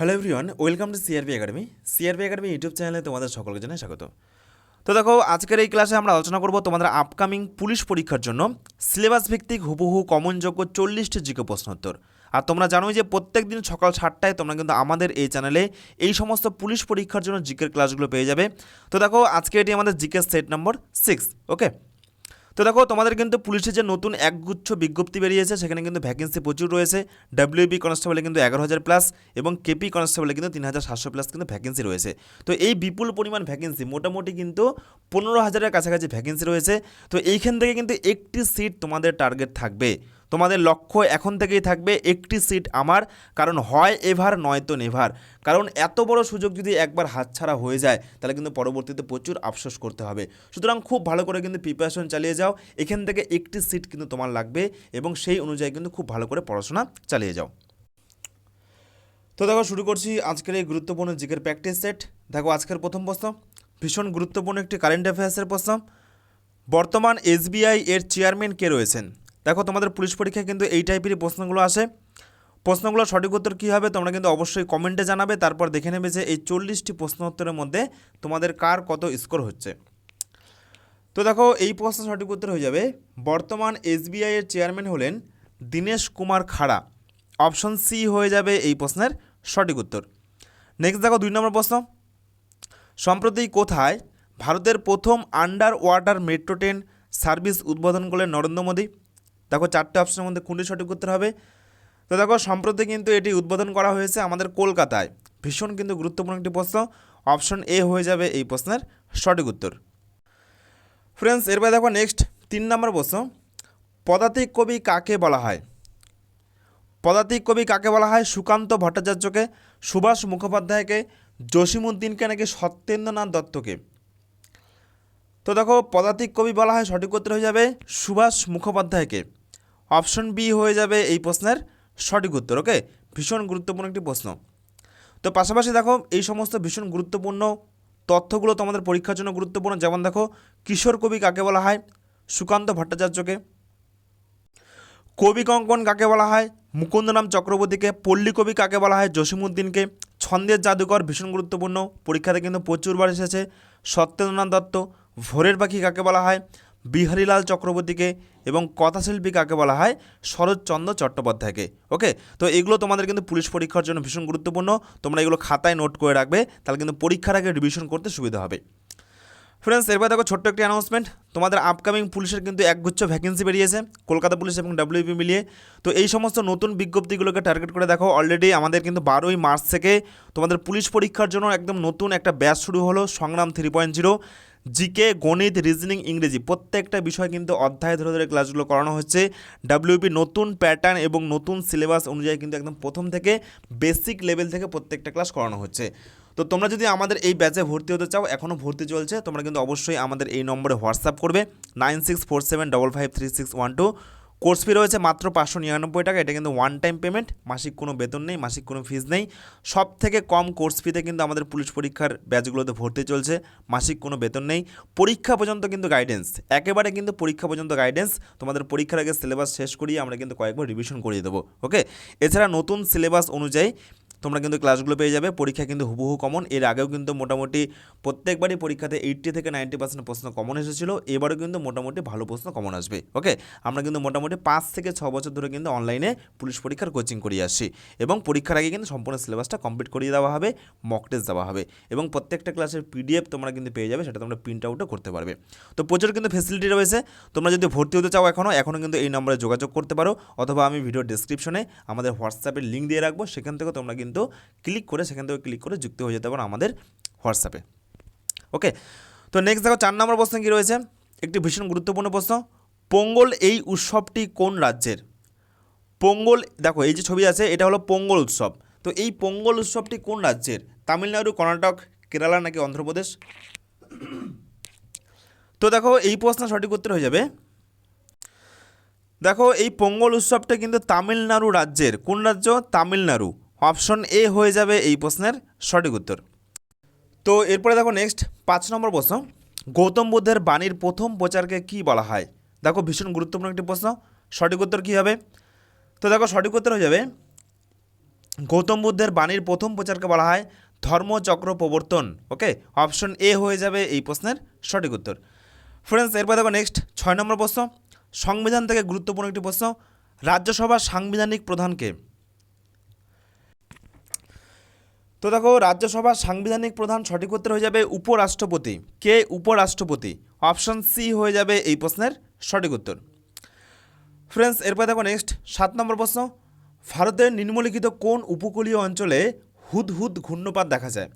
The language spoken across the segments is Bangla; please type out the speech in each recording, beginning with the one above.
Hello everyone welcome to CRB academy CRB academy YouTube চ্যানেলে তোমাদের সকলকে জানাই স্বাগত। তো দেখো, আজকের এই ক্লাসে আমরা আলোচনা করব তোমাদের আপকামিং পুলিশ পরীক্ষার জন্য সিলেবাস ভিত্তিক হুবহু কমনযোগ্য চল্লিশটি জিকে প্রশ্নোত্তর আর তোমরা জানোই যে প্রত্যেক দিন সকাল সাতটায় তোমরা কিন্তু আমাদের এই চ্যানেলে এই সমস্ত পুলিশ পরীক্ষার জন্য জিকের ক্লাসগুলো পেয়ে যাবে। তো দেখো, আজকে এটি আমাদের জিকের সেট নম্বর সিক্স ওকে তো দেখো, তোমাদের কিন্তু পুলিশের যে নতুন একগুচ্ছ বিজ্ঞপ্তি বেরিয়েছে, সেখানে কিন্তু ভ্যাকেন্সি প্রচুর রয়েছে। ডাব্লিউবি কনস্টেবলে কিন্তু এগারো হাজার প্লাস এবং কেপি কনস্টেবলে কিন্তু তিন হাজার সাতশো প্লাস কিন্তু ভ্যাকেন্সি রয়েছে। তো এই বিপুল পরিমাণ ভ্যাকেন্সি মোটামুটি কিন্তু পনেরো হাজারের কাছাকাছি ভ্যাকেন্সি রয়েছে। তো এইখান থেকে কিন্তু একটি সিট তোমাদের টার্গেট থাকবে। তোমাদের লক্ষ্য এখন থেকেই থাকবে একটি সিট আমার, কারণ হয় এভার নয়তো নেভার। কারণ এত বড় সুযোগ যদি একবার হাতছাড়া হয়ে যায়, তাহলে কিন্তু পরবর্তীতে প্রচুর আফসোস করতে হবে। সুতরাং খুব ভালো করে কিন্তু প্রিপারেশন চালিয়ে যাও, এখান থেকে একটি সিট কিন্তু তোমার লাগবে এবং সেই অনুযায়ী কিন্তু খুব ভালো করে পড়াশোনা চালিয়ে যাও। তো দেখো, শুরু করছি আজকের এই গুরুত্বপূর্ণ জিকের প্র্যাকটিস সেট দেখো, আজকের প্রথম প্রশ্ন। ভীষণ গুরুত্বপূর্ণ একটি কারেন্ট অ্যাফেয়ার্সের প্রশ্ন। বর্তমান এসবিআই এর চেয়ারম্যান কে রয়েছেন? দেখো, তোমাদের পুলিশ পরীক্ষায় কিন্তু এই টাইপেরই প্রশ্নগুলো আসে। প্রশ্নগুলো সঠিক উত্তর কী হবে তোমরা কিন্তু অবশ্যই কমেন্টে জানাবে, তারপর দেখে নেবে যে এই চল্লিশটি প্রশ্ন উত্তরের মধ্যে তোমাদের কার কত স্কোর হচ্ছে। তো দেখো, এই প্রশ্ন সঠিক উত্তর হয়ে যাবে, বর্তমান এসবিআই এর চেয়ারম্যান হলেন দীনেশ কুমার খাড়া। অপশন সি হয়ে যাবে এই প্রশ্নের সঠিক উত্তর। নেক্সট দেখো, দুই নম্বর প্রশ্ন। সম্প্রতি কোথায় ভারতের প্রথম under water metro train service উদ্বোধন করলেন নরেন্দ্র মোদী? দেখো চারটে অপশনের মধ্যে কোনটি সঠিক উত্তর হবে? তো দেখো, সম্প্রতি কিন্তু এটি উদ্বোধন করা হয়েছে আমাদের কলকাতায়। ভীষণ কিন্তু গুরুত্বপূর্ণ একটি প্রশ্ন। অপশন এ হয়ে যাবে এই প্রশ্নের সঠিক উত্তর। ফ্রেন্ডস এরপরে দেখো নেক্সট তিন নম্বর প্রশ্ন। পদাতিক কবি কাকে বলা হয়? পদাতিক কবি কাকে বলা হয়? সুকান্ত ভট্টাচার্যকে, সুভাষ মুখোপাধ্যায়কে জসিমুদ্দিনকে নাকি সত্যেন্দ্রনাথ দত্তকে? তো দেখো, পদাতিক কবি বলা হয় সঠিক উত্তর হয়ে যাবে সুভাষ মুখোপাধ্যায়কে। অপশন বি হয়ে যাবে এই প্রশ্নের সঠিক উত্তর, ওকে? ভীষণ গুরুত্বপূর্ণ একটি প্রশ্ন। তো পাশাপাশি দেখো, এই সমস্ত ভীষণ গুরুত্বপূর্ণ তথ্যগুলো তোমাদের পরীক্ষার জন্য গুরুত্বপূর্ণ। যেমন দেখো, কিশোর কবি কাকে বলা হয়? সুকান্ত ভট্টাচার্যকে। কবি কঙ্কন কাকে বলা হয়? মুকুন্দরাম চক্রবর্তীকে। পল্লী কবি কাকে বলা হয়? জসিমুদ্দিনকে ছন্দের জাদুকর ভীষণ গুরুত্বপূর্ণ। পরীক্ষাতে কিন্তু প্রচুরবার এসেছে। সত্যেন্দ্রনাথ দত্ত। ভোরের পাখি কাকে বলা হয়? বিহারীলাল চক্রবর্তীকে এবং কথাশিল্পী কাকে বলা হয়? শরৎচন্দ্র চট্টোপাধ্যায়কে। ওকে? তো এগুলো তোমাদের কিন্তু পুলিশ পরীক্ষার জন্য ভীষণ গুরুত্বপূর্ণ। তোমরা এগুলো খাতায় নোট করে রাখবে, তাহলে কিন্তু পরীক্ষার আগে রিভিশন করতে সুবিধা হবে। ফ্রেন্ডস এরপর দেখো ছোট্ট একটি অ্যানাউন্সমেন্ট তোমাদের আপকামিং পুলিশের কিন্তু একগুচ্ছ ভ্যাকেন্সি বেরিয়েছে, কলকাতা পুলিশ এবং ডাব্লিউপি মিলিয়ে। তো এই সমস্ত নতুন বিজ্ঞপ্তিগুলোকে টার্গেট করে দেখো। অলরেডি আমাদের কিন্তু বারোই মার্চ থেকে তোমাদের পুলিশ পরীক্ষার জন্য একদম নতুন একটা ব্যাচ শুরু হলো, Sangram three point zero GK গণিত রিজনিং ইংরেজি প্রত্যেকটা বিষয় কিন্তু অধ্যায় ধরে ধরে ক্লাসগুলো করানো হচ্ছে ডাব্লিউপি নতুন প্যাটার্ন এবং নতুন সিলেবাস অনুযায়ী কিন্তু একদম প্রথম থেকে বেসিক লেভেল থেকে প্রত্যেকটা ক্লাস করানো হচ্ছে। তো তোমরা যদি আমাদের এই ব্যাচে ভর্তি হতে চাও এখনও ভর্তি চলছে, তোমরা কিন্তু অবশ্যই আমাদের এই নম্বরে হোয়াটসঅ্যাপ করবে nine six four seven double five three six one two course fee রয়েছে মাত্র পাঁচশো নিরানব্বই টাকা। এটা কিন্তু ওয়ান টাইম পেমেন্ট মাসিক কোনো বেতন নেই, মাসিক কোনো ফিজ নেই। সব থেকে কম কোর্স ফিতে কিন্তু আমাদের পুলিশ পরীক্ষার ব্যাচগুলোতে ভর্তি চলছে, মাসিক কোনো বেতন নেই। পরীক্ষা পর্যন্ত কিন্তু গাইডেন্স একেবারে কিন্তু পরীক্ষা পর্যন্ত গাইডেন্স তোমাদের পরীক্ষার আগে সিলেবাস শেষ করিয়ে আমরা কিন্তু কয়েকবার রিভিশন করিয়ে দেবো ওকে এছাড়া নতুন সিলেবাস অনুযায়ী তোমরা কিন্তু ক্লাসগুলো পেয়ে যাবে। পরীক্ষা কিন্তু হুবহু কমন এর আগেও কিন্তু মোটামুটি প্রত্যেকবারই পরীক্ষাতে এইট্টি থেকে নাইনটি পার্সেন্ট প্রশ্ন কমন এসেছিল। এবারও কিন্তু মোটামুটি ভালো প্রশ্ন কমন আসবে। ওকে আমরা কিন্তু মোটামুটি পাঁচ থেকে ছ বছর ধরে কিন্তু অনলাইনে পুলিশ পরীক্ষার কোচিং করিয়ে আসি এবং পরীক্ষার আগে কিন্তু সম্পূর্ণ সিলেবাসটা কমপ্লিট করিয়ে দেওয়া হবে মক টেস্ট দেওয়া হবে। এবং প্রত্যেকটা ক্লাসের পিডিএফ তোমরা কিন্তু পেয়ে যাবে, সেটা তোমরা প্রিন্ট আউটও করতে পারবে। তো প্রচুর কিন্তু ফেসিলিটি রয়েছে। তোমরা যদি ভর্তি হতে চাও এখনও এখনও কিন্তু এই নম্বরে যোগাযোগ করতে পারো। অথবা আমি ভিডিও ডিসক্রিপশনে আমাদের হোয়াটসঅ্যাপের লিঙ্ক দিয়ে রাখব। সেখান থেকে তোমরা কিন্তু ক্লিক করে সেখান থেকে ক্লিক করে যুক্ত হয়ে যেতে পারো আমাদের হোয়াটসঅ্যাপে। ওকে? তো নেক্সট দেখো চার নম্বর প্রশ্ন কী রয়েছে? একটি ভীষণ গুরুত্বপূর্ণ প্রশ্ন। পোঙ্গল এই উৎসবটি কোন রাজ্যের? পোঙ্গল, দেখো এই যে ছবি আছে, এটা হলো পোঙ্গল উৎসব। তো এই পোঙ্গল উৎসবটি কোন রাজ্যের? তামিলনাড়ু, কর্ণাটক, কেরালা নাকি অন্ধ্রপ্রদেশ? তো দেখো এই প্রশ্ন সঠিক উত্তর হয়ে যাবে। দেখো এই পোঙ্গল উৎসবটা কিন্তু তামিলনাড়ু রাজ্যের। কোন রাজ্য? তামিলনাড়ু। অপশন এ হয়ে যাবে এই প্রশ্নের সঠিক উত্তর। তো এরপরে দেখো নেক্সট পাঁচ নম্বর প্রশ্ন। গৌতম বুদ্ধের বাণীর প্রথম প্রচারকে কি বলা হয়? দেখো ভীষণ গুরুত্বপূর্ণ একটি প্রশ্ন। সঠিক উত্তর কী হবে? তো দেখো সঠিক উত্তর হয়ে যাবে, গৌতম বুদ্ধের বাণীর প্রথম প্রচারকে বলা হয় ধর্মচক্র প্রবর্তন। ওকে? অপশন এ হয়ে যাবে এই প্রশ্নের সঠিক উত্তর। ফ্রেন্ডস এরপর দেখো নেক্সট ছয় নম্বর প্রশ্ন। সংবিধান থেকে গুরুত্বপূর্ণ একটি প্রশ্ন। রাজ্যসভার সাংবিধানিক প্রধানকে তো দেখো, রাজ্যসভার সাংবিধানিক প্রধান সঠিক উত্তর হয়ে যাবে উপরাষ্ট্রপতি। কে উপরাষ্ট্রপতি? অপশন সি হয়ে যাবে এই প্রশ্নের সঠিক উত্তর। ফ্রেন্ডস এরপর দেখো নেক্সট সাত নম্বর প্রশ্ন। ভারতের নিম্নলিখিত কোন উপকূলীয় অঞ্চলে হুদহুদ ঘূর্ণপাত দেখা যায়?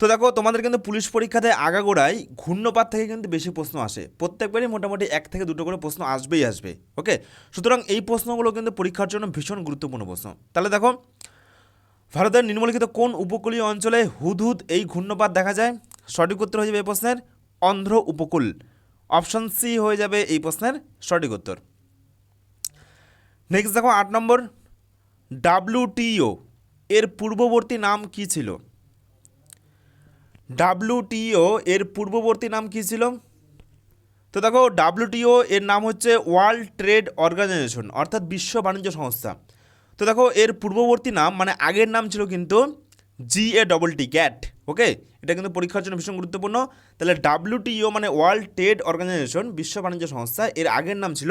তো দেখো, তোমাদের কিন্তু পুলিশ পরীক্ষাতে আগাগোড়ায় ঘূর্ণপাত থেকে কিন্তু বেশি প্রশ্ন আসে। প্রত্যেকবারই মোটামুটি এক থেকে দুটো করে প্রশ্ন আসবেই আসবে ওকে সুতরাং এই প্রশ্নগুলো কিন্তু পরীক্ষার জন্য ভীষণ গুরুত্বপূর্ণ প্রশ্ন। তাহলে দেখো ভারতের নিম্নলিখিত কোন উপকূলীয় অঞ্চলে হুদহুদ এই ঘূর্ণপাত দেখা যায়? সঠিক উত্তর হয়ে যাবে এই প্রশ্নের অন্ধ্র উপকূল। অপশন সি হয়ে যাবে এই প্রশ্নের সঠিক উত্তর। নেক্সট দেখো আট নম্বর। ডাব্লিউটিও এর পূর্ববর্তী নাম কি ছিল? ডাব্লিউটিও এর পূর্ববর্তী নাম কি ছিল? তো দেখো ডাব্লিউটিও এর নাম হচ্ছে ওয়ার্ল্ড ট্রেড অর্গানাইজেশন, অর্থাৎ বিশ্ব বাণিজ্য সংস্থা। তো দেখো, এর পূর্ববর্তী নাম মানে আগের নাম ছিল কিন্তু জি এ ডবল টি ক্যাট ওকে এটা কিন্তু পরীক্ষার জন্য ভীষণ গুরুত্বপূর্ণ। তাহলে ডাব্লিউটিও মানে ওয়ার্ল্ড ট্রেড অর্গানাইজেশন বিশ্ব বাণিজ্য সংস্থা, এর আগের নাম ছিল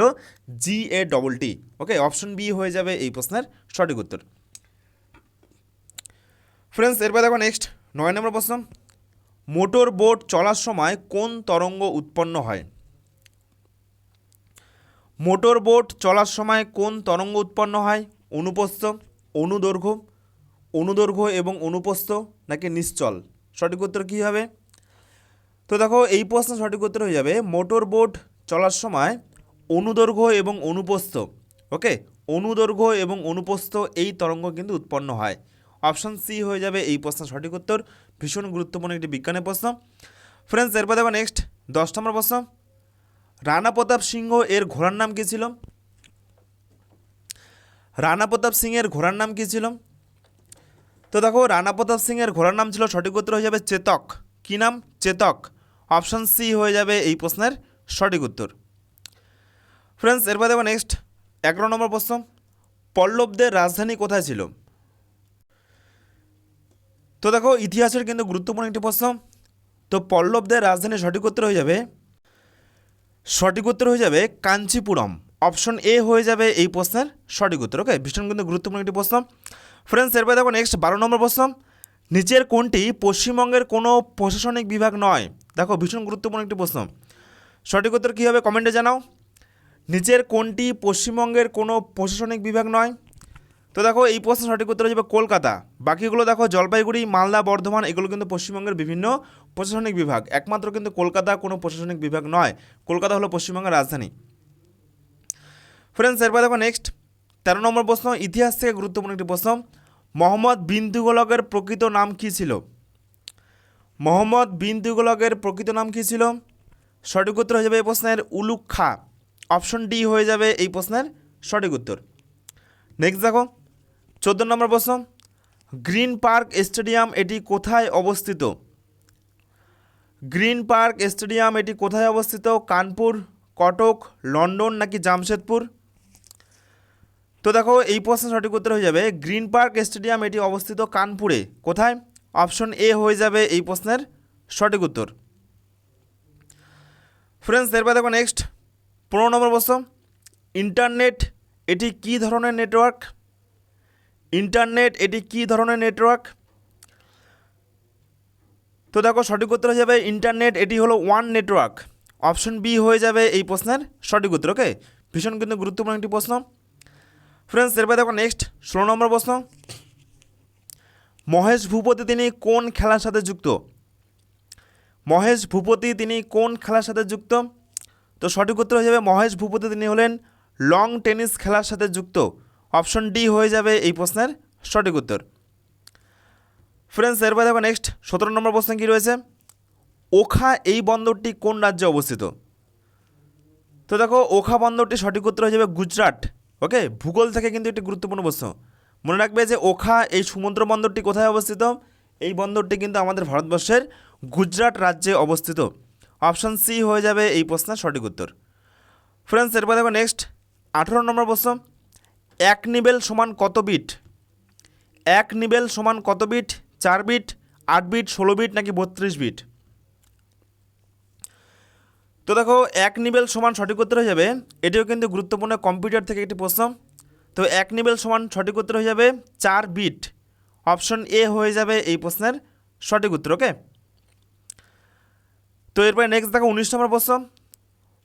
G A double T okay option B হয়ে যাবে এই প্রশ্নের সঠিক উত্তর। ফ্রেন্ডস এরপর দেখো নেক্সট নয় নম্বর প্রশ্ন। মোটর বোট চলার সময় কোন তরঙ্গ উৎপন্ন হয়? মোটর বোট চলার সময় কোন তরঙ্গ উৎপন্ন হয়? অনুপস্থ, অনুদৈর্ঘ্য অনুদৈর্ঘ্য এবং অনুপস্থ নাকি নিশ্চল? সঠিক উত্তর কী হবে? তো দেখো, এই প্রশ্ন সঠিক উত্তর হয়ে যাবে, মোটর বোট চলার সময় অনুদৈর্ঘ্য এবং অনুপস্থ ওকে অনুদৈর্ঘ্য এবং অনুপস্থ এই তরঙ্গ কিন্তু উৎপন্ন হয়। অপশান সি হয়ে যাবে এই প্রশ্ন সঠিক উত্তর, ভীষণ গুরুত্বপূর্ণ একটি বিজ্ঞানের প্রশ্ন। ফ্রেন্ডস এরপর দেখো নেক্সট দশ নম্বর প্রশ্ন। রানা প্রতাপ সিংহ এর ঘোড়ার নাম কী ছিল? রানা প্রতাপ সিংয়ের ঘোড়ার নাম কী ছিল? তো দেখো, রানা প্রতাপ সিংয়ের ঘোড়ার নাম ছিল সঠিক উত্তর হয়ে যাবে চেতক। কী নাম? চেতক। অপশন সি হয়ে যাবে এই প্রশ্নের সঠিক উত্তর। ফ্রেন্ডস এরপর দেখো নেক্সট এগারো নম্বর প্রশ্ন। পল্লবদের রাজধানী কোথায় ছিল? তো দেখো, ইতিহাসের কিন্তু গুরুত্বপূর্ণ একটি প্রশ্ন। তো পল্লবদের রাজধানী সঠিক উত্তর হয়ে যাবে, সঠিক উত্তর হয়ে যাবে কাঞ্চিপুরম। অপশন এ হয়ে যাবে এই প্রশ্নের সঠিক উত্তর, ওকে? ভীষণ কিন্তু গুরুত্বপূর্ণ একটি প্রশ্ন। ফ্রেন্ডস এরপরে দেখো নেক্সট বারো নম্বর প্রশ্ন। নিচের কোনটি পশ্চিমবঙ্গের কোনো প্রশাসনিক বিভাগ নয়? দেখো, ভীষণ গুরুত্বপূর্ণ একটি প্রশ্ন। সঠিক উত্তর কী হবে কমেন্টে জানাও। নিচের কোনটি পশ্চিমবঙ্গের কোনো প্রশাসনিক বিভাগ নয়? তো দেখো, এই প্রশ্ন সঠিক উত্তর হয়ে যাবে কলকাতা। বাকিগুলো দেখো, জলপাইগুড়ি, মালদা, বর্ধমান, এগুলো কিন্তু পশ্চিমবঙ্গের বিভিন্ন প্রশাসনিক বিভাগ। একমাত্র কিন্তু কলকাতা কোনো প্রশাসনিক বিভাগ নয়। কলকাতা হলো পশ্চিমবঙ্গের রাজধানী। ফ্রেন্ডস এরপর দেখো নেক্সট তেরো নম্বর প্রশ্ন, ইতিহাস থেকে গুরুত্বপূর্ণ একটি প্রশ্ন। মোহাম্মদ বিন তুগলকের প্রকৃত নাম কী ছিল? মোহাম্মদ বিন তুগলকের প্রকৃত নাম কী ছিল? সঠিক উত্তর হয়ে যাবে এই প্রশ্নের উলুক খা অপশন ডি হয়ে যাবে এই প্রশ্নের সঠিক উত্তর। নেক্সট দেখো, চোদ্দ নম্বর প্রশ্ন। গ্রিন পার্ক স্টেডিয়াম এটি কোথায় অবস্থিত? গ্রিন পার্ক স্টেডিয়াম এটি কোথায় অবস্থিত? কানপুর, কটক, লন্ডন নাকি জামশেদপুর? তো দেখো, এই প্রশ্নের সঠিক উত্তর হয়ে যাবে, গ্রিন পার্ক স্টেডিয়াম এটি অবস্থিত কানপুরে। কোথায়? অপশন এ হয়ে যাবে এই প্রশ্নের সঠিক উত্তর। ফ্রেন্ডস এরপর দেখো নেক্সট পনেরো নম্বর প্রশ্ন। ইন্টারনেট, এটি কী ধরনের নেটওয়ার্ক ইন্টারনেট, এটি কী ধরনের নেটওয়ার্ক তো দেখো, সঠিক উত্তর হয়ে যাবে, ইন্টারনেট, এটি হলো ওয়ান নেটওয়ার্ক অপশন বি হয়ে যাবে এই প্রশ্নের সঠিক উত্তর ওকে ভীষণ কিন্তু গুরুত্বপূর্ণ একটি প্রশ্ন। ফ্রেন্ডস এরপর দেখো নেক্সট ষোলো নম্বর প্রশ্ন। মহেশ ভূপতি তিনি কোন খেলার সাথে যুক্ত? মহেশ ভূপতি তিনি কোন খেলার সাথে যুক্ত? তো সঠিক উত্তর হয়ে যাবে, মহেশ ভূপতি তিনি হলেন লং টেনিস খেলার সাথে যুক্ত। অপশন ডি হয়ে যাবে এই প্রশ্নের সঠিক উত্তর। ফ্রেন্ডস এরপর দেখো নেক্সট সতেরো নম্বর প্রশ্ন কী রয়েছে? ওখা এই বন্দরটি কোন রাজ্যে অবস্থিত? তো দেখো, ওখা বন্দরটি সঠিক উত্তর হয়ে যাবে গুজরাট। ওকে? ভূগোল থেকে কিন্তু একটি গুরুত্বপূর্ণ প্রশ্ন। মনে রাখবে যে ওখা এই সমুদ্র বন্দরটি কোথায় অবস্থিত? এই বন্দরটি কিন্তু আমাদের ভারতবর্ষের গুজরাট রাজ্যে অবস্থিত। অপশান সি হয়ে যাবে এই প্রশ্নের সঠিক উত্তর। ফ্রেন্ডস এরপর দেখো নেক্সট আঠেরো নম্বর প্রশ্ন। এক নিবেল সমান কত বিট? এক নিবেল সমান কত বিট? চার বিট? আট বিট? ষোলো বিট? নাকি বত্রিশ বিট? তো দেখো, এক নিবেল সমান সঠিক উত্তর হয়ে যাবে, এটিও কিন্তু গুরুত্বপূর্ণ কম্পিউটার থেকে একটি প্রশ্ন। তো এক নিবেল সমান সঠিক উত্তর হয়ে যাবে চার বিট। অপশন এ হয়ে যাবে এই প্রশ্নের সঠিক উত্তর, ওকে? তো এরপরে নেক্সট দেখো, উনিশ নম্বর প্রশ্ন।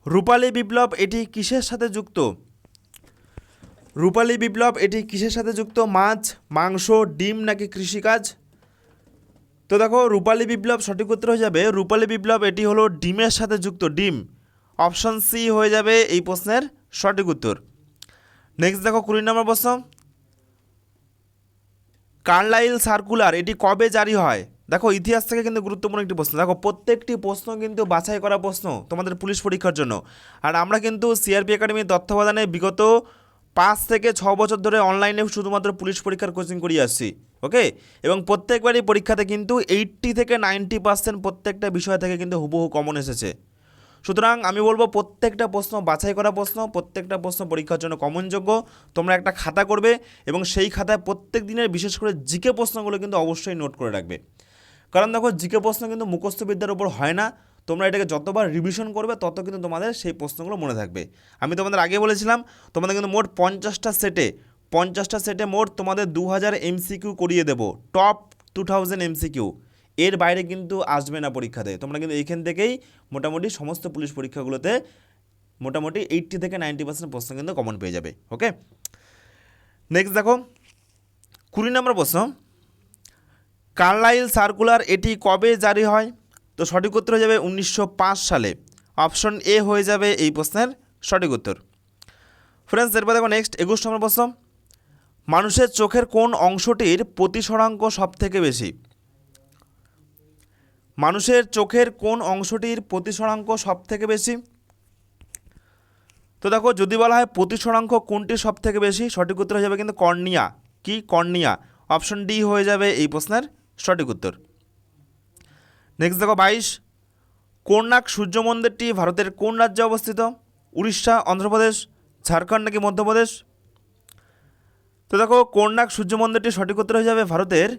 রূপালী বিপ্লব এটি কিসের সাথে যুক্ত? রূপালী বিপ্লব এটি কিসের সাথে যুক্ত? মাছ, মাংস, ডিম নাকি কৃষিকাজ? তো দেখো, রূপালী বিপ্লব সঠিক উত্তর হয়ে যাবে। রূপালী বিপ্লব, এটি হলো ডিমের সাথে যুক্ত ডিম। অপশন সি হয়ে যাবে এই প্রশ্নের সঠিক উত্তর। নেক্সট দেখো, কুড়ি নম্বর প্রশ্ন। কার্লাইল সার্কুলার, এটি কবে জারি হয়? দেখো, ইতিহাস থেকে কিন্তু গুরুত্বপূর্ণ একটি প্রশ্ন। দেখো, প্রত্যেকটি প্রশ্ন কিন্তু বাছাই করা প্রশ্ন তোমাদের পুলিশ পরীক্ষার জন্য। আর আমরা কিন্তু সিআরপি একাডেমির তত্ত্বাবধানে বিগত পাঁচ থেকে ছ বছর ধরে অনলাইনে শুধুমাত্র পুলিশ পরীক্ষার কোচিং করিয়ে আসছি। ওকে এবং প্রত্যেকবারই পরীক্ষাতে কিন্তু এইট্টি থেকে নাইনটি পার্সেন্ট প্রত্যেকটা বিষয় থেকে কিন্তু হুবহু কমন এসেছে। সুতরাং আমি বলব প্রত্যেকটা প্রশ্ন, বাছাই করা প্রশ্ন, প্রত্যেকটা প্রশ্ন পরীক্ষার জন্য কমনযোগ্য তোমরা একটা খাতা করবে এবং সেই খাতায় প্রত্যেক দিনের বিশেষ করে জিকে প্রশ্নগুলো কিন্তু অবশ্যই নোট করে রাখবে। কারণ দেখো জিকে প্রশ্ন কিন্তু মুখস্থ বিদ্যার উপর হয় না। তোমরা এটাকে যতবার রিভিশন করবে, তত কিন্তু তোমাদের সেই প্রশ্নগুলো মনে থাকবে। আমি তোমাদের আগে বলেছিলাম, তোমাদের কিন্তু মোট পঞ্চাশটা সেটে পঞ্চাশটা সেটে মোট তোমাদের দু হাজার এমসিকিউ করিয়ে দেবো টপ টু থাউজেন্ড এমসিকিউ এর বাইরে কিন্তু আসবে না পরীক্ষাতে। তোমরা কিন্তু এইখান থেকেই মোটামুটি সমস্ত পুলিশ পরীক্ষাগুলোতে মোটামুটি এইট্টি থেকে নাইনটি পার্সেন্ট প্রশ্ন কিন্তু কমন পেয়ে যাবে ওকে নেক্সট দেখো, কুড়ি নম্বর প্রশ্ন। কার্লাইল সার্কুলার এটি কবে জারি হয়? তো সঠিক উত্তর হয়ে যাবে উনিশশো পাঁচ সালে। অপশন এ হয়ে যাবে এই প্রশ্নের সঠিক উত্তর। ফ্রেন্ডস এরপর দেখো নেক্সট একুশ নম্বর প্রশ্ন। মানুষের চোখের কোন অংশটির প্রতিসরাঙ্ক সব থেকে বেশি? মানুষের চোখের কোন অংশটির প্রতিসরাঙ্ক সব থেকে বেশি? তো দেখো, যদি বলা হয় প্রতিসরাঙ্ক কোনটি সব থেকে বেশি, সঠিক উত্তর হয়ে যাবে কিন্তু কর্নিয়া। কি কর্নিয়া? অপশন ডি হয়ে যাবে এই প্রশ্নের সঠিক উত্তর। নেক্সট দেখো, বাইশ। কোণাক সূর্য মন্দিরটি ভারতের কোন রাজ্যে অবস্থিত? উড়িষ্যা, অন্ধ্রপ্রদেশ, ঝাড়খণ্ড নাকি মধ্যপ্রদেশ? তো দেখো কোণাক সূর্য মন্দিরটি সঠিক উত্তর হয়ে যাবে ভারতের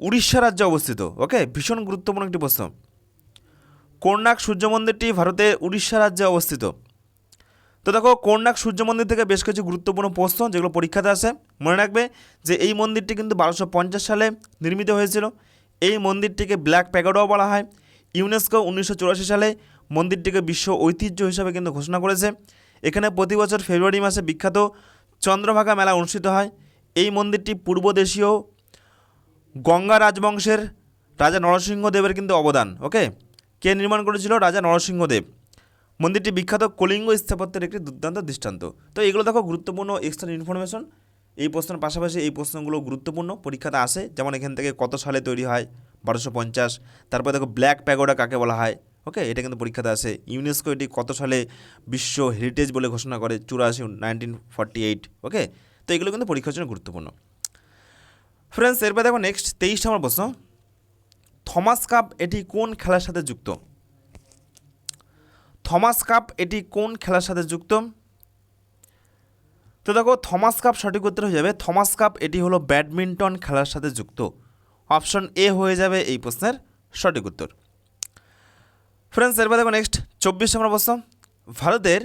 উড়িষ্যা রাজ্যে অবস্থিত। ওকে? ভীষণ গুরুত্বপূর্ণ একটি প্রশ্ন। কোণাক সূর্য মন্দিরটি ভারতের উড়িষ্যা রাজ্যে অবস্থিত। তো দেখো কোণাক সূর্য মন্দির থেকে বেশ কিছু গুরুত্বপূর্ণ প্রশ্ন, যেগুলো পরীক্ষাতে আসে। মনে রাখবে যে এই মন্দিরটি কিন্তু বারোশো পঞ্চাশ সালে নির্মিত হয়েছিল। এই মন্দিরটিকে ব্ল্যাক প্যাগোডাও বলা হয়। ইউনেস্কো উনিশশো চুরাশি সালে মন্দিরটিকে বিশ্ব ঐতিহ্য হিসাবে কিন্তু ঘোষণা করেছে। এখানে প্রতি বছর ফেব্রুয়ারি মাসে বিখ্যাত চন্দ্রভাগা মেলা অনুষ্ঠিত হয়। এই মন্দিরটি পূর্বদেশীয় গঙ্গা রাজবংশের রাজা নরসিংহদেবের কিন্তু অবদান, ওকে? কে নির্মাণ করেছিল? রাজা নরসিংহদেব। মন্দিরটি বিখ্যাত কলিঙ্গ স্থাপত্যের একটি দুর্দান্ত দৃষ্টান্ত। তো এগুলো দেখো, গুরুত্বপূর্ণ এক্সট্রা ইনফরমেশন এই প্রশ্নের পাশাপাশি এই প্রশ্নগুলো গুরুত্বপূর্ণ, পরীক্ষাতে আসে। যেমন এখান থেকে কত সালে তৈরি হয়? বারোশো পঞ্চাশ। তারপর দেখো, ব্ল্যাক প্যাগোডা কাকে বলা হয়? ওকে? এটা কিন্তু পরীক্ষাতে আসে। ইউনেস্কো এটি কত সালে বিশ্ব হেরিটেজ বলে ঘোষণা করে? চুরাশি নাইনটিন ফর্টি এইট ওকে? তো এগুলো কিন্তু পরীক্ষার জন্য গুরুত্বপূর্ণ। ফ্রেন্ডস এরপর দেখো নেক্সট তেইশ নম্বর প্রশ্ন। থমাস কাপ এটি কোন খেলার সাথে যুক্ত? থমাস কাপ এটি কোন খেলার সাথে যুক্ত? তো দেখো থমাস কাপ সঠিক উত্তর হয়ে যাবে। থমাস কাপ এটি হলো ব্যাডমিন্টন খেলার সাথে যুক্ত। অপশন এ হয়ে যাবে এই প্রশ্নের সঠিক উত্তর। ফ্রেন্ডস এরপর দেখো নেক্সট চব্বিশ নম্বর প্রশ্ন। ভারতের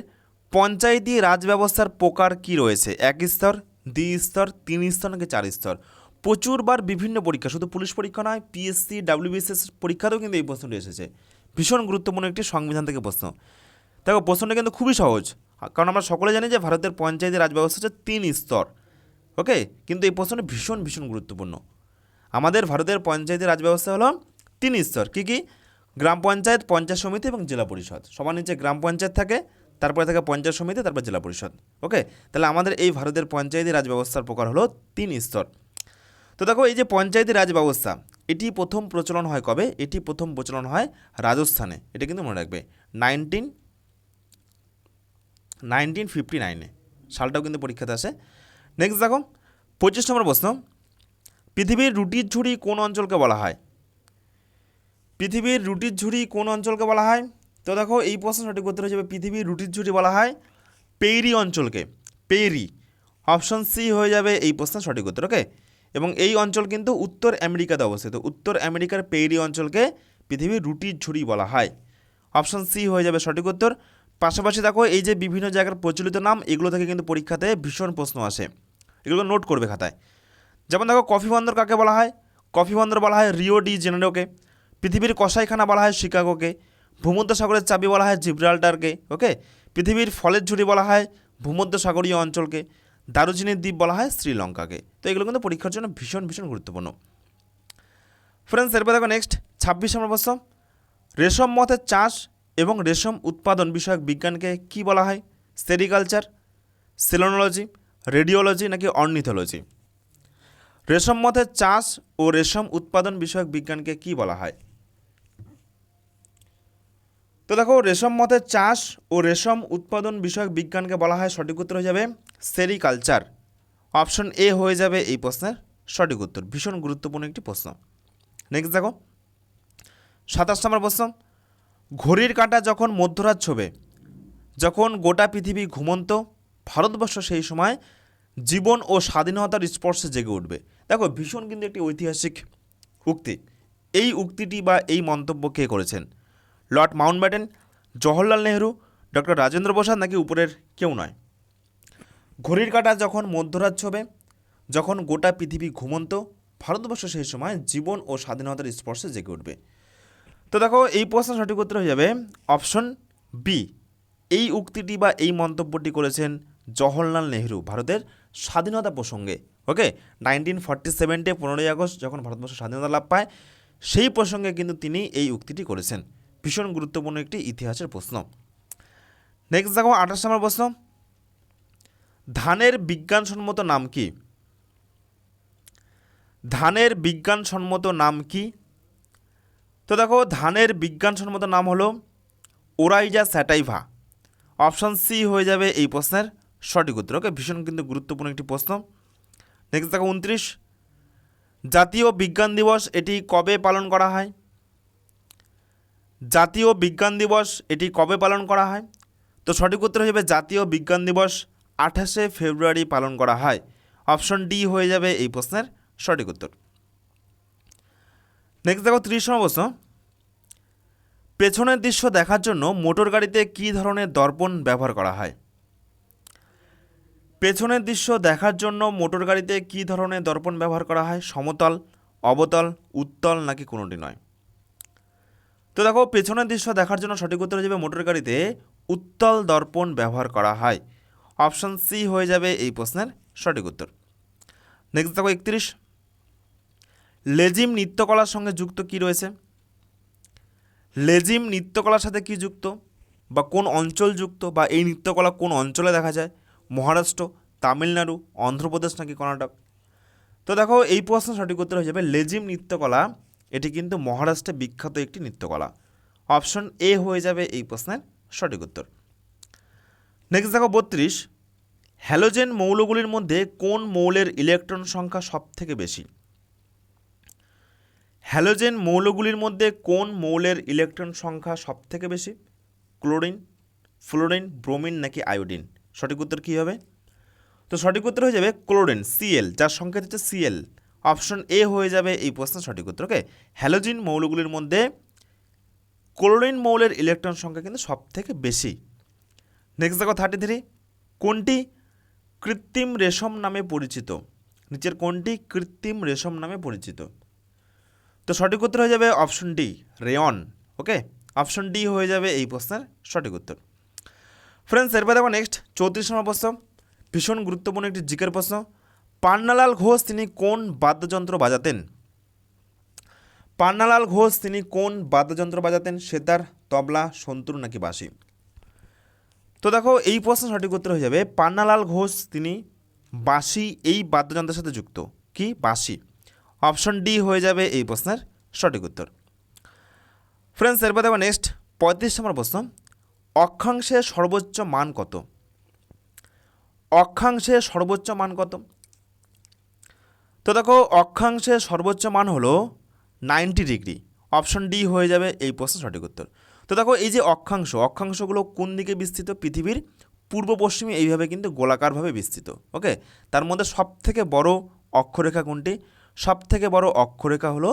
পঞ্চায়েতি রাজ ব্যবস্থার প্রকার কি রয়েছে? এক স্তর দ্বি স্তর, তিন স্তর নাকি চার স্তর? প্রচুরবার বিভিন্ন পরীক্ষা, শুধু পুলিশ পরীক্ষা নয় পিএসসি ডাব্লিউবিএসএস পরীক্ষাতেও কিন্তু এই প্রশ্নটি এসেছে। ভীষণ গুরুত্বপূর্ণ একটি সংবিধান থেকে প্রশ্ন। দেখো, প্রশ্নটা কিন্তু খুবই সহজ, কারণ আমরা সকলে জানি যে ভারতের পঞ্চায়েতের রাজ ব্যবস্থা হচ্ছে তিন স্তর, ওকে? কিন্তু এই প্রশ্নটি ভীষণ ভীষণ গুরুত্বপূর্ণ। আমাদের ভারতের পঞ্চায়েতের রাজ ব্যবস্থা হলো তিন স্তর, কী কী? গ্রাম পঞ্চায়েত পঞ্চায়েত সমিতি এবং জেলা পরিষদ। সবার নিচে গ্রাম পঞ্চায়েত থাকে তারপরে থাকে পঞ্চায়েত সমিতি, তারপর জেলা পরিষদ। ওকে তাহলে আমাদের এই ভারতের পঞ্চায়েতি রাজ ব্যবস্থার প্রকার হলো তিন স্তর। তো দেখো, এই যে পঞ্চায়েতি রাজ ব্যবস্থা, এটি প্রথম প্রচলন হয় কবে? এটি প্রথম প্রচলন হয় রাজস্থানে। এটা কিন্তু মনে রাখবে, নাইনটিন নাইনটিন ফিফটি নাইনে। সালটাও কিন্তু পরীক্ষাতে আসে। নেক্সট দেখো, পঁচিশ নম্বর প্রশ্ন। পৃথিবীর রুটির ঝুড়ি কোন অঞ্চলকে বলা হয়? পৃথিবীর রুটির ঝুড়ি কোন অঞ্চলকে বলা হয়? তো দেখো, এই প্রশ্ন সঠিক উত্তর যাবে পৃথিবীর রুটির ঝুড়ি বলা হয় পেইরি অঞ্চলকে। পেইরি অপশন সি হয়ে যাবে এই প্রশ্নের সঠিক উত্তর ওকে এবং এই অঞ্চল কিন্তু উত্তর আমেরিকাতে অবস্থিত। উত্তর আমেরিকার পেরি অঞ্চলকে পৃথিবীর রুটির ঝুড়ি বলা হয়। অপশন সি হয়ে যাবে সঠিক উত্তর। পাশাপাশি দেখো, এই যে বিভিন্ন জায়গার প্রচলিত নাম, এগুলো থেকে কিন্তু পরীক্ষাতে ভীষণ প্রশ্ন আসে। এগুলো নোট করবে খাতায়। যেমন দেখো, কফি বন্দর কাকে বলা হয়? কফি বন্দর বলা হয় রিও ডি জেনেরোকে। পৃথিবীর কসাইখানা বলা হয় শিকাগোকে। ভূমধ্যসাগরের চাবি বলা হয় জিব্রাল্টারকে, ওকে? পৃথিবীর ফলের ঝুড়ি বলা হয় ভূমধ্যসাগরীয় অঞ্চলকে, দারুচিনির দ্বীপ বলা হয় শ্রীলঙ্কাকে। তো এগুলো কিন্তু পরীক্ষার জন্য ভীষণ ভীষণ গুরুত্বপূর্ণ। ফ্রেন্ডস এরপর দেখো নেক্সট ছাব্বিশ নম্বর প্রশ্ন। রেশম মতের চাষ এবং রেশম উৎপাদন বিষয়ক বিজ্ঞানকে কি বলা হয়? সেরিকালচার, সেলোনোলজি, রেডিওলজি নাকি অর্নিথোলজি? রেশম মতের চাষ ও রেশম উৎপাদন বিষয়ক বিজ্ঞানকে কি বলা হয়? তো দেখো, রেশম মতের চাষ ও রেশম উৎপাদন বিষয়ক বিজ্ঞানকে বলা হয় সঠিক উত্তর হয়ে যাবে সেরিকালচার। অপশন এ হয়ে যাবে এই প্রশ্নের সঠিক উত্তর। ভীষণ গুরুত্বপূর্ণ একটি প্রশ্ন। নেক্সট দেখো, সাতাশ নম্বর প্রশ্ন। ঘড়ির কাঁটা যখন মধ্যরাত ছবে, যখন গোটা পৃথিবী ঘুমন্ত, ভারতবর্ষ সেই সময় জীবন ও স্বাধীনতার স্পর্শে জেগে উঠবে। দেখো, ভীষণ কিন্তু একটি ঐতিহাসিক উক্তি। এই উক্তিটি বা এই মন্তব্য কে করেছেন? Lord Mountbatten, Jawaharlal Nehru, doctor Rajendra Prasad নাকি উপরের কেউ নয়। ঘড়ির কাঁটা যখন মধ্যরাত ছবে, যখন গোটা পৃথিবী ঘুমন্ত, ভারতবর্ষ সেই সময় জীবন ও স্বাধীনতার স্পর্শে জেগে উঠবে। তো দেখো, এই প্রশ্ন সঠিক উত্তর হয়ে যাবে অপশন বি। এই উক্তিটি বা এই মন্তব্যটি করেছেন জওহরলাল নেহরু ভারতের স্বাধীনতা প্রসঙ্গে, ওকে? নাইনটিন ফর্টি সেভেন্টে পনেরোই আগস্ট যখন ভারতবর্ষ স্বাধীনতা লাভ পায়, সেই প্রসঙ্গে কিন্তু তিনি এই উক্তিটি করেছেন। ভীষণ গুরুত্বপূর্ণ একটি ইতিহাসের প্রশ্ন। নেক্সট দেখো, আঠাশ নম্বর প্রশ্ন। ধানের বিজ্ঞানসম্মত নাম কি? ধানের বিজ্ঞানসম্মত নাম কি? তো দেখো, ধানের বিজ্ঞানসম্মত নাম হলো ওরাইজা স্যাটাইভা। অপশান সি হয়ে যাবে এই প্রশ্নের সঠিক উত্তর। ওকে, ভীষণ কিন্তু গুরুত্বপূর্ণ একটি প্রশ্ন। নেক্সট দেখো, উনত্রিশ। জাতীয় বিজ্ঞান দিবস এটি কবে পালন করা হয়? জাতীয় বিজ্ঞান দিবস এটি কবে পালন করা হয়? তো সঠিক উত্তর হিসেবে জাতীয় বিজ্ঞান দিবস আঠাশে ফেব্রুয়ারি পালন করা হয়। অপশন ডি হয়ে যাবে এই প্রশ্নের সঠিক উত্তর। নেক্সট দেখো ত্রিশ নম্বর প্রশ্ন। পেছনের দৃশ্য দেখার জন্য মোটর গাড়িতে কী ধরনের দর্পণ ব্যবহার করা হয়? পেছনের দৃশ্য দেখার জন্য মোটর গাড়িতে কী ধরনের দর্পণ ব্যবহার করা হয়? সমতল, অবতল, উত্তল নাকি কোনোটি নয়? তো দেখো, পেছনের দৃশ্য দেখার জন্য সঠিক উত্তর যাবে মোটর গাড়িতে উত্তল দর্পণ ব্যবহার করা হয়। অপশন সি হয়ে যাবে এই প্রশ্নের সঠিক উত্তর। নেক্সট দেখো একত্রিশ। লেজিম নৃত্যকলার সঙ্গে যুক্ত কি রয়েছে? লেজিম নৃত্যকলার সাথে কি যুক্ত? বা কোন অঞ্চল যুক্ত? বা এই নৃত্যকলা কোন অঞ্চলে দেখা যায়? মহারাষ্ট্র, তামিলনাড়ু, অন্ধ্রপ্রদেশ নাকি কর্ণাটক? তো দেখো, এই প্রশ্ন সঠিক উত্তর হয়ে যাবে লেজিম নৃত্যকলা এটি কিন্তু মহারাষ্ট্রে বিখ্যাত একটি নৃত্যকলা। অপশন এ হয়ে যাবে এই প্রশ্নের সঠিক উত্তর। নেক্সট দেখো বত্রিশ। হ্যালোজেন মৌলগুলির মধ্যে কোন মৌলের ইলেকট্রন সংখ্যা সবথেকে বেশি? হ্যালোজেন মৌলগুলির মধ্যে কোন মৌলের ইলেকট্রন সংখ্যা সবথেকে বেশি? ক্লোরিন, ফ্লোরিন, ব্রোমিন নাকি আয়োডিন? সঠিক উত্তর কী হবে? তো সঠিক উত্তর হয়ে যাবে ক্লোরিন সিএল যার সংকেত হচ্ছে সিএল অপশন এ হয়ে যাবে এই প্রশ্নের সঠিক উত্তর ওকে হ্যালোজিন মৌলগুলির মধ্যে ক্লোরিন মৌলের ইলেকট্রন সংখ্যা কিন্তু সব থেকে বেশি। নেক্সট দেখো থার্টি থ্রি কোনটি কৃত্রিম রেশম নামে পরিচিত? নিচের কোনটি কৃত্রিম রেশম নামে পরিচিত? তো সঠিক উত্তর হয়ে যাবে option D, rayon. Okay? Option D হয়ে যাবে এই প্রশ্নের সঠিক উত্তর। ফ্রেন্ডস এরপর দেখো নেক্সট চৌত্রিশ নম্বর প্রশ্ন। ভীষণ গুরুত্বপূর্ণ একটি জিকের প্রশ্ন। পান্নালাল ঘোষ তিনি কোন বাদ্যযন্ত্র বাজাতেন? পান্নালাল ঘোষ তিনি কোন বাদ্যযন্ত্র বাজাতেন? সেতার, তবলা, সন্তুর নাকি বাঁশি? তো দেখো, এই প্রশ্ন সঠিক উত্তর হয়ে যাবে, পান্নালাল ঘোষ তিনি বাঁশি, এই বাদ্যযন্ত্রের সাথে যুক্ত। কি? বাঁশি। অপশন ডি হয়ে যাবে এই প্রশ্নের সঠিক উত্তর। ফ্রেন্ডস এরপর দেখো নেক্সট পঁয়ত্রিশ নম্বর প্রশ্ন। অক্ষাংশের সর্বোচ্চ মান কত? অক্ষাংশের সর্বোচ্চ মান কত? তো দেখো, অক্ষাংশের সর্বোচ্চ মান হলো নাইনটি ডিগ্রি অপশন ডি হয়ে যাবে এই প্রশ্নের সঠিক উত্তর। তো দেখো, এই যে অক্ষাংশ, অক্ষাংশগুলো কোন দিকে বিস্তৃত? পৃথিবীর পূর্ব পশ্চিমে এইভাবে কিন্তু গোলাকারভাবে বিস্তৃত ওকে তার মধ্যে সবথেকে বড় অক্ষরেখা কোনটি? সবথেকে বড় অক্ষরেখা হলো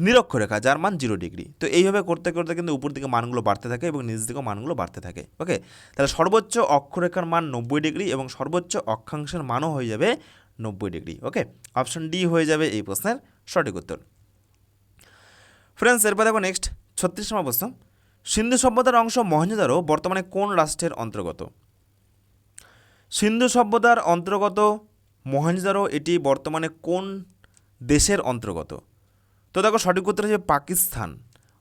নিরক্ষরেখা, যার মান জিরো ডিগ্রি তো এইভাবে করতে করতে কিন্তু উপর দিকে মানগুলো বাড়তে থাকে এবং নিচ দিকেও মানগুলো বাড়তে থাকে ওকে তাহলে সর্বোচ্চ অক্ষরেখার মান নব্বই ডিগ্রি এবং সর্বোচ্চ অক্ষাংশের মানও হয়ে যাবে নব্বই ডিগ্রি ওকে অপশন ডি হয়ে যাবে এই প্রশ্নের সঠিক উত্তর। ফ্রেন্ডস এরপর দেখো নেক্সট ছত্রিশ নম্বর প্রশ্ন। সিন্ধু সভ্যতার অংশ মহেঞ্জোদারো বর্তমানে কোন রাষ্ট্রের অন্তর্গত? সিন্ধু সভ্যতার অন্তর্গত মহেঞ্জোদারো এটি বর্তমানে কোন দেশের অন্তর্গত? তো দেখো সঠিক উত্তর হচ্ছে পাকিস্তান।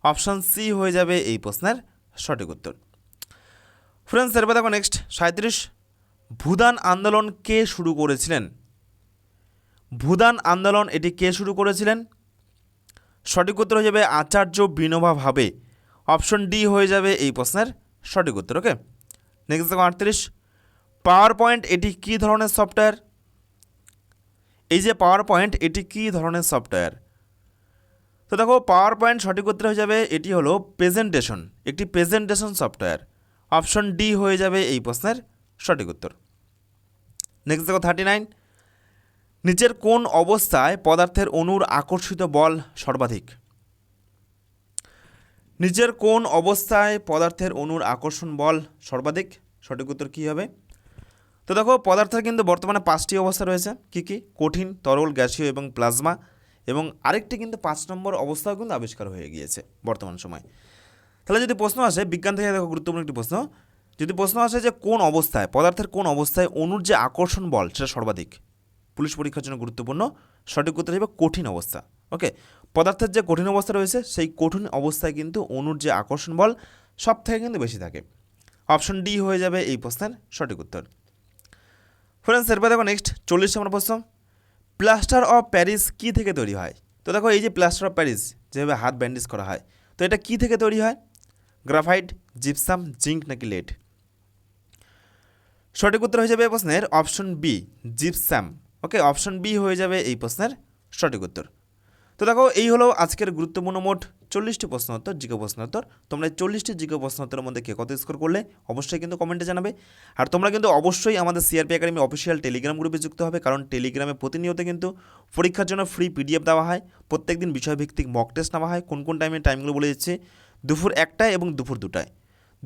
অপশান সি হয়ে যাবে এই প্রশ্নের সঠিক উত্তর। ফ্রেন্ডস এরপর দেখো নেক্সট সাঁত্রিশ ভূদান আন্দোলন কে শুরু করেছিলেন? ভূদান আন্দোলন এটি কে শুরু করেছিলেন? সঠিক উত্তর হয়ে যাবে আচার্য বিনোবা ভাবে। অপশন ডি হয়ে যাবে এই প্রশ্নের সঠিক উত্তর, ওকে? নেক্সট দেখো আটত্রিশ। পাওয়ার পয়েন্ট এটি কী ধরনের সফটওয়্যার? এই যে পাওয়ার পয়েন্ট এটি কী ধরনের সফটওয়্যার? তো দেখো পাওয়ার পয়েন্ট সঠিক উত্তর হয়ে যাবে, এটি হলো প্রেজেন্টেশন একটি প্রেজেন্টেশন সফটওয়্যার। অপশন ডি হয়ে যাবে এই প্রশ্নের সঠিক উত্তর। নেক্সট দেখো থার্টি নাইন নিচের কোন অবস্থায় পদার্থের অণুর আকর্ষিত বল সর্বাধিক? নিচের কোন অবস্থায় পদার্থের অণুর আকর্ষণ বল সর্বাধিক? সঠিক উত্তর কী হবে? তো দেখো, পদার্থের কিন্তু বর্তমানে পাঁচটি অবস্থা রয়েছে। কী কী? কঠিন, তরল, গ্যাসীয় এবং প্লাজমা। এবং আরেকটি কিন্তু পাঁচ নম্বর অবস্থাও কিন্তু আবিষ্কার হয়ে গিয়েছে বর্তমান সময়। তাহলে যদি প্রশ্ন আসে, বিজ্ঞান থেকে দেখো গুরুত্বপূর্ণ একটি প্রশ্ন। যদি প্রশ্ন আসে যে কোন অবস্থায়, পদার্থের কোন অবস্থায় অণুর যে আকর্ষণ বল, সেটা সর্বাধিক? পুলিশ পরীক্ষার জন্য গুরুত্বপূর্ণ। সঠিক উত্তর হবে কঠিন অবস্থা। ওকে পদার্থের যে কঠিন অবস্থা রয়েছে, সেই কঠিন অবস্থায় কিন্তু অণুর যে আকর্ষণ বল সব থেকে কিন্তু বেশি থাকে। অপশন ডি হয়ে যাবে এই প্রশ্নের সঠিক উত্তর। ফ্রেন্ডস এরপর দেখো নেক্সট চল্লিশ নম্বর প্রশ্ন। প্লাস্টার অফ প্যারিস কী থেকে তৈরি হয়? তো দেখো এই যে প্লাস্টার অফ প্যারিস যেভাবে হাত ব্যান্ডেজ করা হয়, তো এটা কী থেকে তৈরি হয়? গ্রাফাইট জিপসাম জিঙ্ক নাকি লেড সঠিক উত্তর হয়ে যাবে প্রশ্নের option B gypsum okay option B হয়ে যাবে এই প্রশ্নের সঠিক উত্তর। তো দেখো, এই হলো আজকের গুরুত্বপূর্ণ মোট চল্লিশটি প্রশ্ন উত্তর, জিজ্ঞ প্রশ্ন উত্তর। তোমরা চল্লিশটি জিজ্ঞ প্রশ্ন উত্তরের মধ্যে কে কত স্কোর করলে, অবশ্যই কিন্তু কমেন্টে জানাবে। আর তোমরা কিন্তু অবশ্যই আমাদের সিআরপি একাডেমি অফিসিয়াল টেলিগ্রাম গ্রুপে যুক্ত হবে, কারণ টেলিগ্রামে প্রতিনিয়ত কিন্তু পরীক্ষার জন্য ফ্রি পিডিএফ দেওয়া হয়। প্রত্যেক দিন বিষয়ভিত্তিক মক টেস্ট নেওয়া হয়, কোন কোন টাইমে টাইমগুলো বলে দিচ্ছে। দুপুর একটায় এবং দুপুর দুটায়।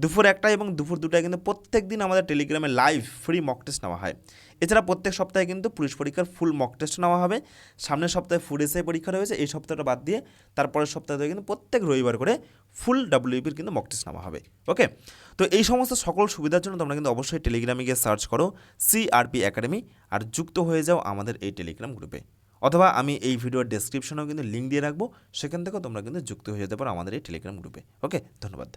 দুপুর একটা এবং দুপুর দুটায় কিন্তু প্রত্যেক দিন আমাদের টেলিগ্রামে লাইভ ফ্রি মক টেস্ট নেওয়া হয়। এছাড়া প্রত্যেক সপ্তাহে কিন্তু পুলিশ পরীক্ষার ফুল মক টেস্ট নেওয়া হবে। সামনের সপ্তাহে ফুড এসআই পরীক্ষা রয়েছে, এই সপ্তাহটা বাদ দিয়ে তারপরের সপ্তাহে কিন্তু প্রত্যেক রবিবার করে ফুল ডাব্লিউপির কিন্তু মক টেস্ট নেওয়া হবে। ওকে তো এই সমস্ত সকল সুবিধার জন্য তোমরা কিন্তু অবশ্যই টেলিগ্রামে গিয়ে সার্চ করো সিআরপি একাডেমি আর যুক্ত হয়ে যাও আমাদের এই টেলিগ্রাম গ্রুপে অথবা আমি এই ভিডিওর ডেসক্রিপশনেও কিন্তু লিঙ্ক দিয়ে রাখব, সেখান থেকেও তোমরা কিন্তু যুক্ত হয়ে যেতে পারো আমাদের এই টেলিগ্রাম গ্রুপে ওকে ধন্যবাদ।